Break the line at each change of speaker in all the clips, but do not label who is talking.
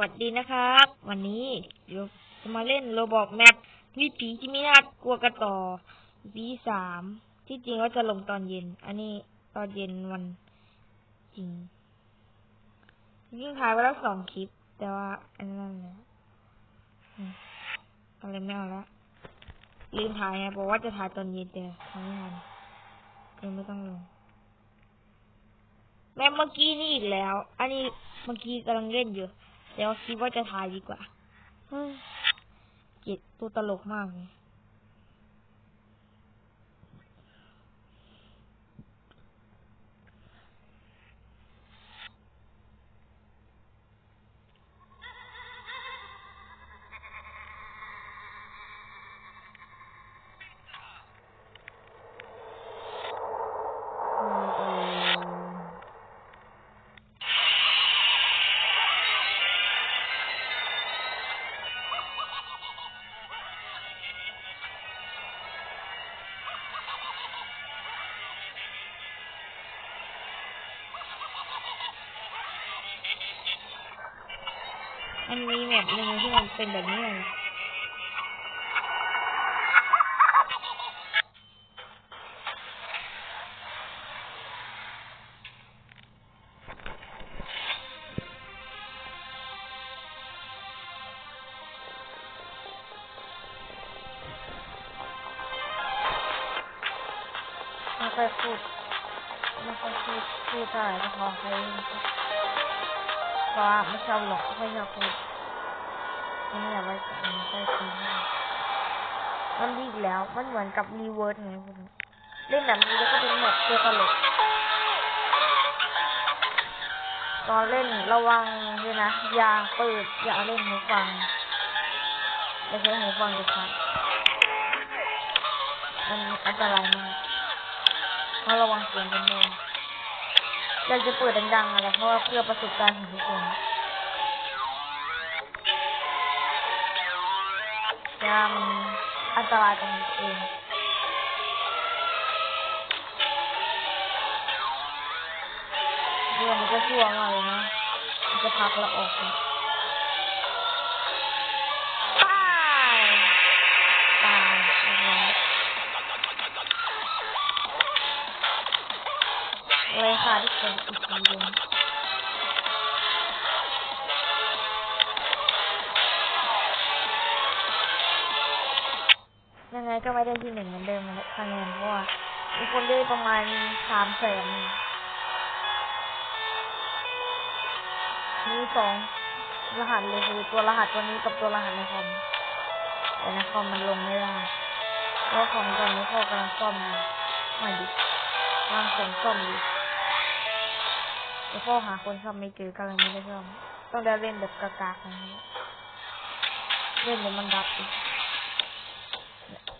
วัสดีนะครับ วันนี้เดี๋ยวจะมาเล่นโรบอกแมปวิผีที่มีน่ากลัวกันต่อวีสามที่จริงว่าจะลงตอนเย็น อันนี้ตอนเย็นวันจริงยิ่งถ่ายไว้แล้วสองคลิป แต่ว่า อันนั้นแหละอืมอะไรไม่เอาละลืมถ่ายไงบอกว่าจะถ่ายตอนเย็นแต่ทำไม่ทันเลยไม่ต้องลงแม่เมื่อกี้นี่อีกแล้ว อันนี้เมื่อกี้กำลังเล่นอยู่ เดี๋ยวคิดว่าจะทายดีกว่าเกียดตัวตลกมากเลย มีแบบหนึ่งที่มันเป็นแบบนี้ ไม่ค่อยพูดไม่ค่อยพูดพูดไหร่ก็พอใครว่าไม่ชอบหรอกไม่ชอบพูด ไม่อยากไปไม่ค่อยคุยมากมันดีแล้ว มันเหมือนกับรีเวิร์สไงคุณเล่นแบบนี้แล้วก็เป็นแบบตัวตลกตอนเล่นระวังด้วยนะ อย่าเปิด อย่าเล่นหูฟังอย่าใช้หูฟังเด็ดขาดมันอันตรายมากเพราะระวังเสียงกันด้วยอยากจะเปิดดังๆอะไรเพราะว่าเพื่อประสบการณ์ของทุกคน แต่ว่ามันอันตรายตรงนี้เองเรื่องมันจะชั่วมากเลยนะมันจะพักแล้วออกเลยตายตายเรียบร้อยเลยค่ะทุกคนอีกทีหนึง ไงก็ไม่ได้ที่หนึ่งเหมือนเดิมคะแนนเพราะว่ามีคนได้ประมาณสามแสนมีสองรหัสเลยคือตัวรหัสตัวนี้กับตัวรหัสในคอมแต่ในคอมมันลงไม่ได้เพราะคอมตอนนี้พ่อกำลังซ่อมอยู่ไม่ดิกำลังส่งซ่อมอยู่แต่พ่อหาคนซ่อมไม่เจอกำลังไม่ได้ซ่อมต้องได้เล่นแบบกากๆนี้เล่นเดี๋ยวมันดับอีก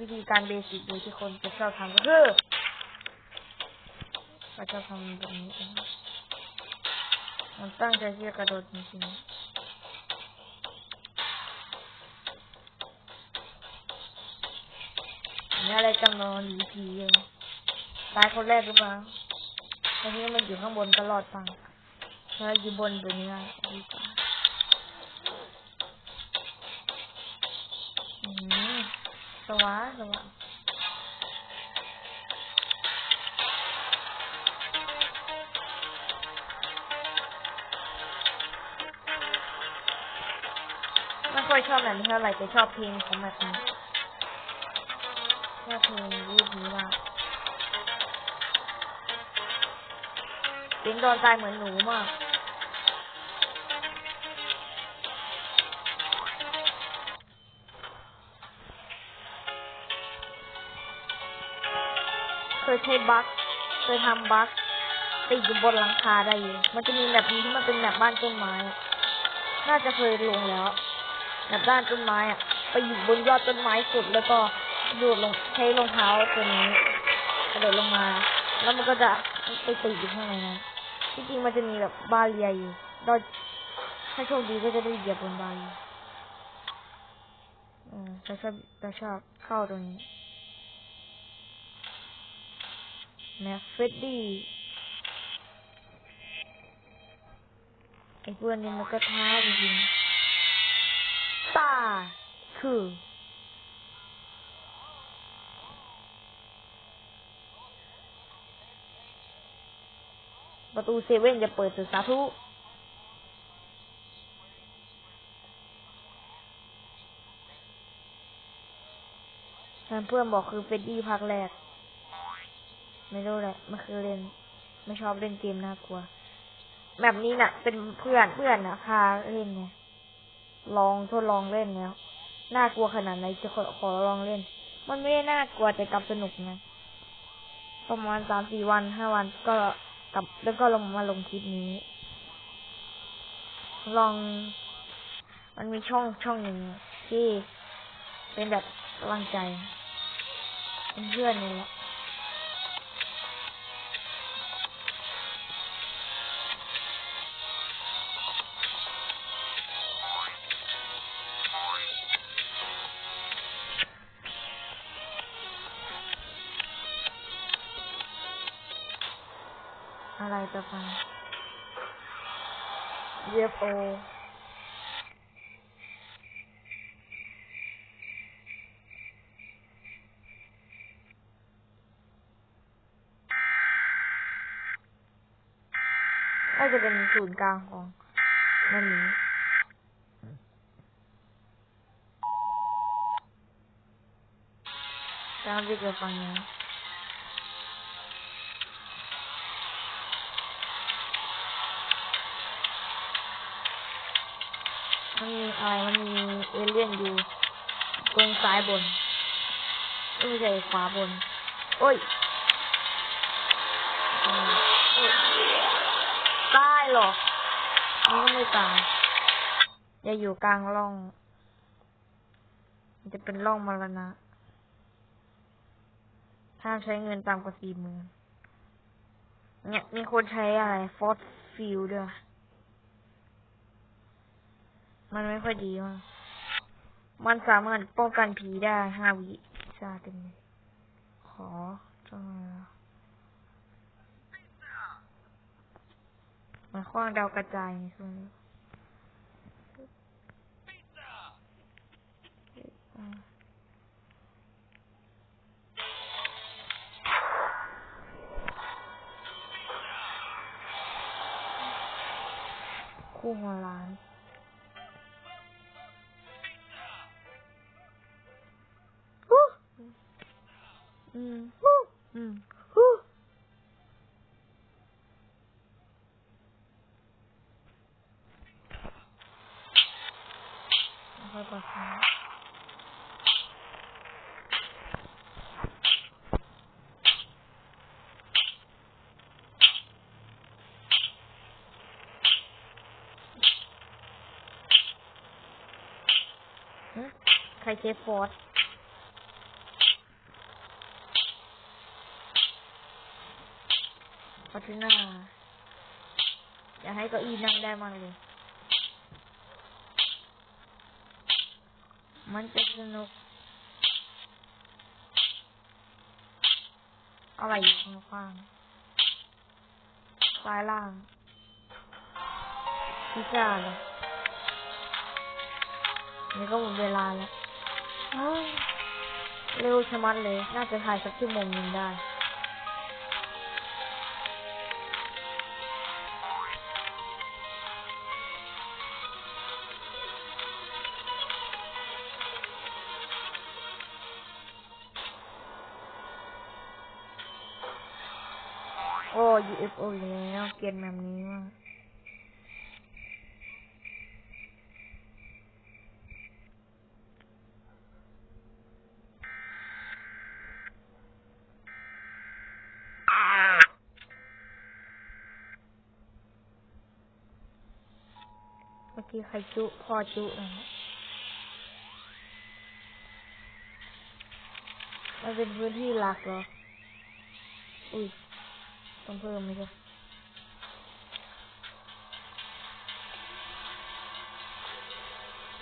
วิธีการเบสิกเลยที่คนจะชอบทำก็คือก็ชอบทำแบบนี้มันตั้งใจที่จะกระโดดจริงๆนี่อะไรจำลองหนีผีเองตายคนแรกหรือเปล่าตอนนี้มันอยู่ข้างบนตลอดฟังแล้วอยู่บนตัวนี้ดีกว่าอืม สว่างสว่างไม่ค่อยชอบแบบนี้เท่าไหร่แต่ชอบเพลงของแบบนี้ชอบเพลงรูปนี้มากเสียงโดนตายเหมือนหนูมาก เคยใช้บั๊กเคยทำบั๊กติดอยู่บนหลังคาได้อยู่มันจะมีแบบนี้ที่มันเป็นแบบบ้านต้นไม้ น่าจะเคยลงแล้ว แบบบ้านต้นไม้อะไปอยู่บนยอดต้นไม้สุดแล้วก็โดดลงใช้รองเท้าตัวนี้กระโดดลงมา แล้วมันก็จะไปติดอยู่ข้างในนั้นที่จริงมันจะมีแบบบาเรียอยู่เราถ้าโชคดีก็จะได้เหยียบบนบาเรียอืมแต่ชอบแต่ชอบเข้าตรงนี้ แมฟเฟดดี้อ้เพื่อนนี่มันก็ท้าจริงๆตาคือประตูเซเว่นจะเปิดสุดสาธุแฟนเพื่อนบอกคือเฟดดี้ภาคแรก ไม่รู้แหละม่เคยเล่น ไม่ชอบเล่นเกมน่ากลัว แบบนี้น่ะ เป็นเพื่อนเพื่อนนะพาเล่นไงลองทดลองเล่นแล้วน่ากลัวขนาดไหนจะขอขอลองเล่น มันไม่ได้น่ากลัวแต่กลับสนุกไงประมาณสามสี่วันห้าวันก็กลับแล้วก็ลงมาลงคลิปนี้ ลอง มันมีช่องช่องหนึ่งที่เป็นแบบกำลังใจเป็นเพื่อนนี่แหละ อะไรต่อไป UFO น่าจะเป็นศูนย์กลางของมันนี้ตามที่เกิดฟังนี้ มันมีอะไรมันมีเอเลี่ยนอยู่ตรงซ้ายบนไม่ใช่ขวาบน โอ้ยตายเหรอมันก็ไม่ตายอย่าอยู่กลางร่อง จะเป็นร่องมรณะห้ามใช้เงินต่ำกว่าสี่หมื่นเนี่ยมีคนใช้อะไร ฟอสฟิลด้วย มันไม่ค่อยดีมั้งมันสามารถป้องกันผีได้ห้าวิซาเต็มขอจังเลยอะมันคว้างดาวกระจายใช่วงนี้ อืมฮู้อืมฮู้ค่อยๆปรับนะหึใครเชฟฟอร์ด พัฒนาอยากให้เก้าอี้นั่งได้มากเลย มันจะสนุกอะไรอยู่ข้างข้างซ้ายล่างพิซซ่าเลยนี่ก็หมดเวลาแล้วเร็วชะมัดเลย น่าจะถ่ายสักชั่วโมงนึงได้ โอ้ UFO แล้วเกลียดแบบนี้มาเมื่อกี้ใครจุพอจุนะมันเป็นพื้นที่หลักเหรอ อุ้ย ต้องเพิ่มไหมครับ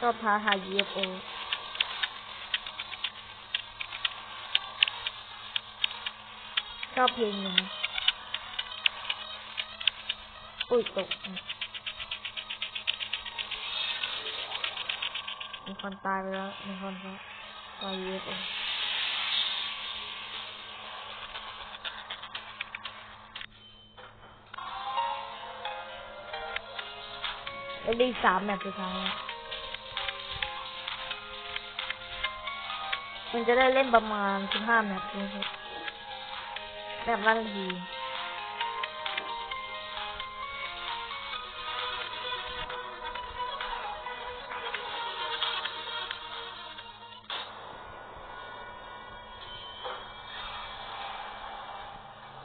ก็พาหา UFO ชอบเพลงนี้อุ้ยตก มีคนตายไปแล้ว มีคนเขาตาย UFO แล้วได้อีกสามแมตช์สุดท้ายมันจะได้เล่นประมาณสิบห้าแมตช์นะครับแบบละนาที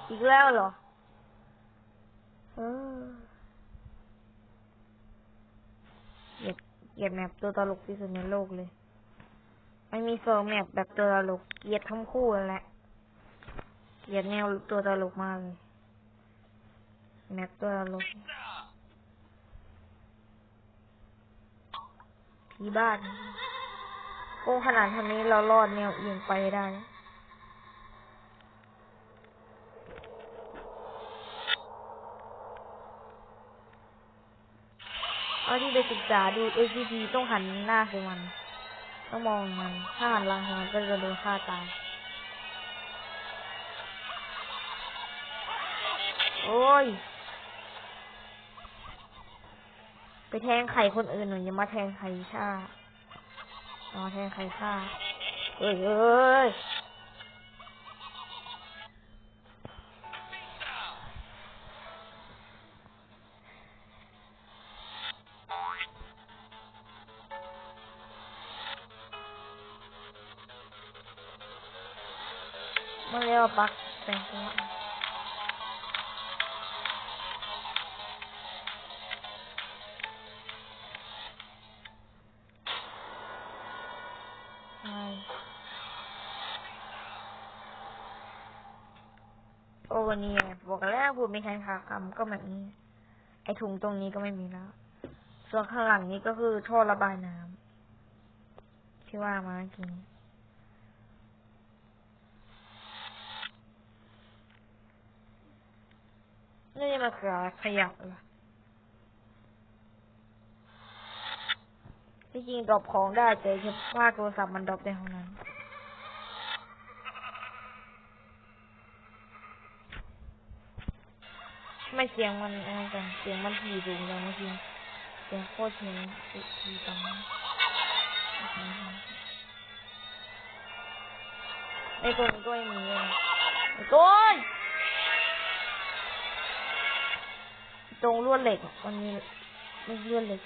อีกแล้วเหรออเหยียด เหยียดแมปตัวตลกที่สุดในโลกเลยมันมีสองแมปแบบตัวตลกเกลียดทั้งคู่แหละ เกลียดแนวตัวตลกมากเลยแมปตัวตลกผีบ้านโอ้ขนาดเท่านี้เรารอดแนวเอียงไปได้ เอาที่ไปศึกษาดู SCP ต้องหันหน้าใส่มัน ต้องมองมัน ถ้าหันหลังใส่มันก็จะโดนฆ่าตาย โอ้ย ไปแทงไข่คนอื่นหน่อยอย่ามาแทงไข่ชาอย่ามาแทงไข่ข้าเอ้ยเอ้ย วันนี้บอกแล้วพูดไม่ทันขาคำก็แบบนี้ ไอถุงตรงนี้ก็ไม่มีแล้ว ส่วนข้างหลังนี้ก็คือท่อระบายน้ำที่ว่ามาเมื่อกี้นี่มันคืออะไรขยับเหรอที่จริงดรอปของได้แต่แค่ว่าโทรศัพท์มันดรอปได้เท่านั้น ไม่เสียงมันอะไรกันเสียงมันถี่สูงเลยเมื่อกี้เสียงโคตรเสียงถี่ตรงไอ้ตัวนี้ก็ไม่มีไอ้ตัวตรงลวดเหล็กอะมันมีไม่ลวดเหล็ก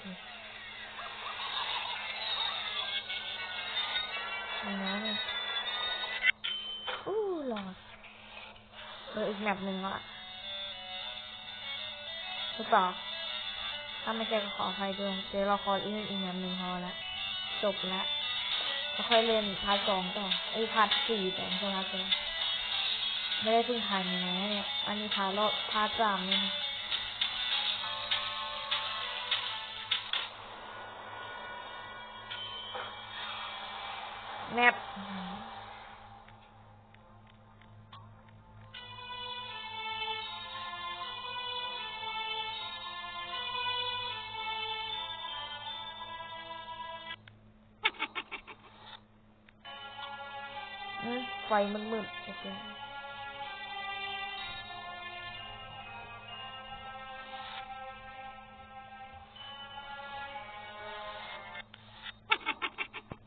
อันนั้นเนี่ยอู้หลอดเอออีกแมปหนึ่งอะ รือเปล่า ถ้าไม่ใช่ก็ขออภัยด้วยเดี๋ยวเราขออีกอีกแมปหนึ่งพอละจบละแล้วค่อยเล่นพาร์ทสองต่อไอ้พาร์ทสี่แต่ไม่ใช่พาร์ทสองไม่ได้เพิ่งถ่ายมาเนี่ยอันนี้พาร์ทรอบพาร์ทสามเนี่ยแมป ฟมันมืดโอเค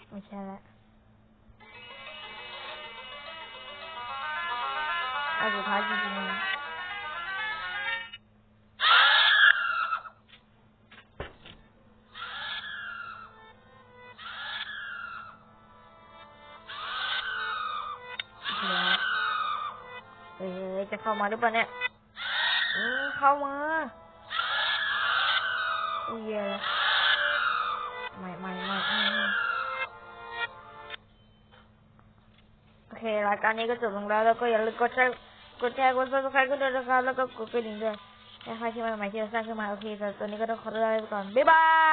ไม่ใช่ละอันสุดท้ายจริง จะเข้ามาหรือเปล่าเนี่ยเข้ามาอุ้ยเยแล้วไม่ไม่ไม่ไม่ไม่โอเครายการนี้ก็จบลงแล้วแล้วก็อย่าลืมกดแชร์กดแชร์กดซับสไครต์กันด้วยนะครับแล้วก็กดกระดิ่งด้วยถ้ใครที่มาใหม่ที่เราสร้างขึ้นมาโอเคแต่ตอนนี้ก็ต้องขอลาไปก่อนบ๊ายบาย